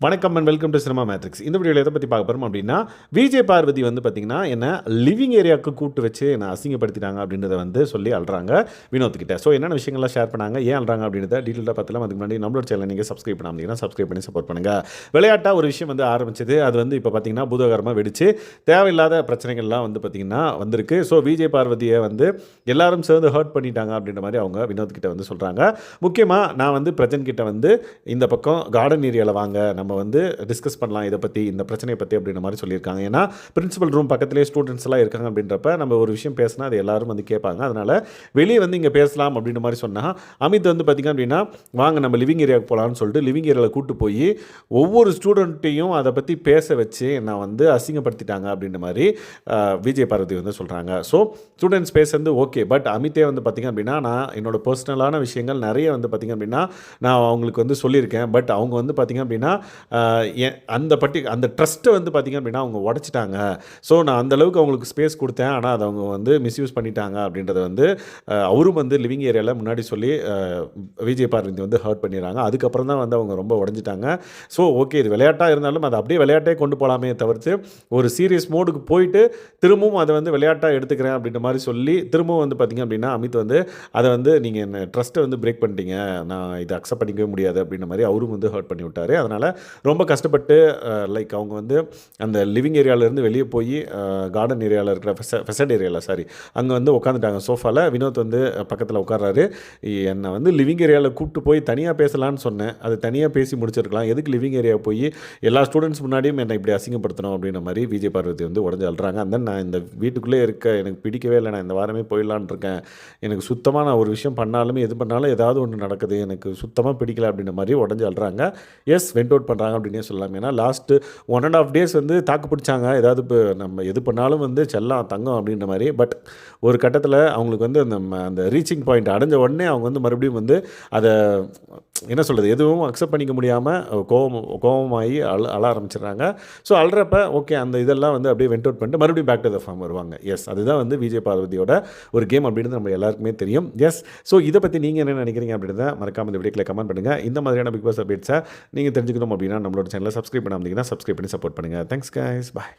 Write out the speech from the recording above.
வணக்கம் and welcome to cinema matrix இந்த வீடியோவில் எதை பற்றி பார்க்க போகிறோம் அப்படின்னா விஜய் பார்வதி வந்து பார்த்திங்கன்னா என்ன லிவிங் ஏரியாவுக்கு கூட்டு வச்சு என்னை அசிங்கப்படுத்திட்டாங்க அப்படின்றத வந்து சொல்லி அழுறாங்க வினோத்கிட்ட ஸோ என்னென்ன விஷயங்கள்லாம் ஷேர் பண்ணாங்க ஏன் அழுறாங்க அப்படின்றத டீட்டெயிலாக பார்த்தலாம் அதுக்கு முன்னாடி நம்மளோட சேனல் நீங்கள் சப்ஸ்கிரைப் பண்ணாமல் சப்ஸ்கிரைப் பண்ணி சப்போர்ட் பண்ணுங்கள் விளையாட்டாக ஒரு விஷயம் வந்து ஆரம்பிச்சது. அது வந்து இப்போ பார்த்திங்கன்னா பூதகரமாக வெடிச்சு தேவையில்லாத பிரச்சனைகள்லாம் வந்து பார்த்திங்கன்னா வந்திருக்கு. ஸோ விஜய் பார்வதியை வந்து எல்லாரும் சேர்ந்து ஹர்ட் பண்ணிட்டாங்க அப்படின்ற மாதிரி அவங்க வினோத் வந்து சொல்கிறாங்க முக்கியமாக நான் வந்து பிரஜன் கிட்ட வந்து இந்த பக்கம் கார்டன் ஏரியாவில் வாங்க நம்ம நம்ம வந்து டிஸ்கஸ் பண்ணலாம் இதை பற்றி இந்த பிரச்சனையை பற்றி அப்படின்ற மாதிரி சொல்லியிருக்காங்க. ஏன்னா பிரின்சிபல் ரூம் பக்கத்துலேயே ஸ்டூடெண்ட்ஸ் எல்லாம் இருக்காங்க அப்படின்றப்ப நம்ம ஒரு விஷயம் பேசினா அது எல்லாரும் வந்து கேட்பாங்க. அதனால் வெளியே வந்து இங்கே பேசலாம் அப்படின்ற மாதிரி சொன்னால் அமித் வந்து பார்த்திங்க அப்படின்னா வாங்க நம்ம லிவிங் ஏரியாவுக்கு போகலான்னு சொல்லிட்டு லிவிங் ஏரியாவில் கூட்டு போய் ஒவ்வொரு ஸ்டூடெண்ட்டையும் அதை பற்றி பேச வச்சு நான் வந்து அசிங்கப்படுத்திட்டாங்க அப்படின்ற மாதிரி விஜய் பார்வதி வந்து சொல்கிறாங்க ஸோ ஸ்டூடெண்ட்ஸ் பேசுறது ஓகே பட் அமித்தே வந்து பார்த்திங்க அப்படின்னா நான் என்னோட பர்சனலான விஷயங்கள் நிறைய வந்து பார்த்திங்க அப்படின்னா நான் அவங்களுக்கு வந்து சொல்லியிருக்கேன். பட் அவங்க வந்து பார்த்திங்க அப்படின்னா அந்த பட்டி அந்த ட்ரஸ்ட்டை வந்து பார்த்திங்க அப்படின்னா அவங்க உடச்சிட்டாங்க. ஸோ நான் அந்த அளவுக்கு அவங்களுக்கு ஸ்பேஸ் கொடுத்தேன். ஆனால் அதை அவங்க வந்து மிஸ்யூஸ் பண்ணிட்டாங்க அப்படின்றத வந்து அவரும் வந்து லிவிங் ஏரியாவில் முன்னாடி சொல்லி விஜய் பார்வதி வந்து ஹர்ட் பண்ணிடுறாங்க. அதுக்கப்புறம் தான் வந்து அவங்க ரொம்ப உடஞ்சிட்டாங்க. ஸோ ஓகே இது விளையாட்டாக இருந்தாலும் அதை அப்படியே விளையாட்டே கொண்டு போகலாமே தவிர்த்து ஒரு சீரியஸ் மோடுக்கு போயிட்டு திரும்பவும் அதை வந்து விளையாட்டாக எடுத்துக்கிறேன் அப்படின்ற மாதிரி சொல்லி திரும்பவும் வந்து பார்த்திங்க அப்படின்னா அமித் வந்து அதை வந்து நீங்கள் என்ன ட்ரஸ்ட்டை வந்து பிரேக் பண்ணிட்டீங்க. நான் இதை அக்செப்ட் பண்ணிக்கவே முடியாது. அப்படின்ற மாதிரி அவரும் வந்து ஹர்ட் பண்ணி விட்டார் அதனால் ரொம்ப கஷ்டப்பட்டு லைக் அவங்க வந்து அந்த லிவிங் ஏரியாவிலேருந்து வெளியே போய் கார்டன் ஏரியாவில் இருக்கிற ஃபெச ஃபெசட் ஏரியாவில் சாரி அங்கே வந்து உட்காந்துட்டாங்க சோஃபாவில் வினோத் வந்து பக்கத்தில் உட்கார்றாரு என்னை வந்து லிவிங் ஏரியாவில் கூப்பிட்டு போய் தனியாக பேசலான்னு சொன்னேன். அது தனியாக பேசி முடிச்சிருக்கலாம். எதுக்கு லிவிங் ஏரியா போய் எல்லா ஸ்டூடெண்ட்ஸ் முன்னாடியும் என்னை இப்படி அசிங்கப்படுத்தணும் அப்படின்ற மாதிரி விஜய் பார்வதி வந்து உடஞ்சு அழுறாங்க. அந்த நான் இந்த வீட்டுக்குள்ளே இருக்க எனக்கு பிடிக்கவே இல்லை. நான் இந்த வாரமே போயிடலான்னு இருக்கேன். எனக்கு சுத்தமாக நான் ஒரு விஷயம் பண்ணாலுமே எது பண்ணாலும் ஏதாவது ஒன்று நடக்குது. எனக்கு சுத்தமாக பிடிக்கல அப்படின்ற மாதிரி உடஞ்சு அழுறாங்க. எஸ் வெண்ட் அவுட் பண்ணுறாங்க அப்படின்னே சொல்லலாம். ஏன்னா last one and half days வந்து தாக்கு பிடிச்சாங்க. ஏதாவது இப்போ நம்ம எது பண்ணாலும் வந்து செல்லாம் தங்கம் அப்படின்ற மாதிரி. பட் ஒரு கட்டத்தில் அவங்களுக்கு வந்து நம்ம அந்த ரீச்சிங் பாயிண்ட் அடைஞ்ச உடனே அவங்க வந்து மறுபடியும் வந்து அதை என்ன சொல்கிறது எதுவும் அக்செப்ட் பண்ணிக்க முடியாமல் கோவம் கோவமாகி அழ அழ ஆரம்பிச்சிடுறாங்க. ஸோ அழுறப்ப ஓகே அந்த இதெல்லாம் வந்து அப்படியே வெண்ட் அவுட் பண்ணிட்டு மறுபடியும் பேக் டு த ஃபார்ம் வருவாங்க. எஸ் அதுதான் வந்து விஜய் பார்வதியோட ஒரு கேம் அப்படின்றது நம்ம எல்லாருக்குமே தெரியும். எஸ் ஸோ இதை பற்றி நீங்கள் என்ன நினைக்கிறீங்க அப்படின்றத மறக்காம இந்த வீடியோக்கில் கமெண்ட் பண்ணுங்கள் இந்த மாதிரியான பிக் பாஸ் அப்டேட்ஸை நீங்கள் தெரிஞ்சுக்கணும் அப்படின்னா நம்மளோட சேனலை சப்ஸ்கிரைப் பண்ணாமல் சப்ஸ்கிரைப் பண்ணி சப்போர்ட் பண்ணுங்கள் தேங்க்ஸ் கைஸ் பாய்